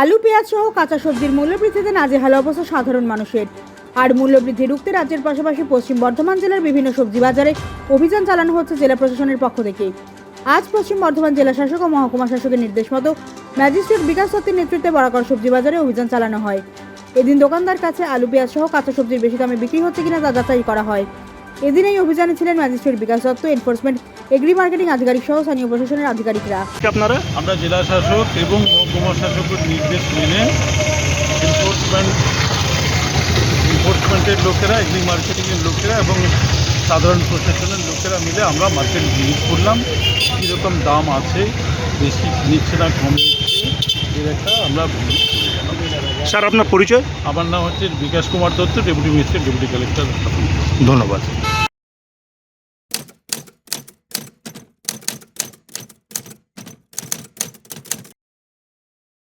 আলু, পেঁয়াজ সহ কাঁচা সবজির মূল্যবৃদ্ধিতে নাজেহাল অবস্থা সাধারণ মানুষের। আর মূল্যবৃদ্ধি রুখতে রাজ্যের পাশাপাশি পশ্চিম বর্ধমান জেলার বিভিন্ন সবজি বাজারে অভিযান চালানো হচ্ছে জেলা প্রশাসনের পক্ষ থেকে। আজ পশ্চিম বর্ধমান জেলা শাসক ও মহকুমা শাসকের নির্দেশ মতো ম্যাজিস্ট্রেট বিকাশ দত্তের নেতৃত্বে বরাকর সবজি বাজারে অভিযান চালানো হয়। এদিন দোকানদার কাছে আলু, পেঁয়াজ সহ কাঁচা সবজির বেশি দামে বিক্রি হচ্ছে কিনা তা যাচাই করা হয়। এদিন এই অভিযানে ছিলেন magistrate Bikash Dutta enforcement agri marketing আধিকারিক সহ স্থানীয় প্রশাসনের আধিকারিকরা। আপনারা? আমরা জেলা শাসক এবং মহকুমা শাসকের নির্দেশ মেনে এনফোর্সমেন্ট এনফোর্সমেন্টের লোকেরা এগ্রি মার্কেটিংয়ের লোকেরা এবং সাধারণ প্রশাসনের লোকেরা মিলে আমরা মার্কেট ভিজিট করলাম। কীরকম দাম আছে বেশি নিচ্ছে না কম নিচ্ছে এর একটা আমরা ভিজিট স্যার আপনার পরিচয়? আমার নাম হচ্ছে Bikash Kumar Dutta deputy minister deputy collector. ধন্যবাদ।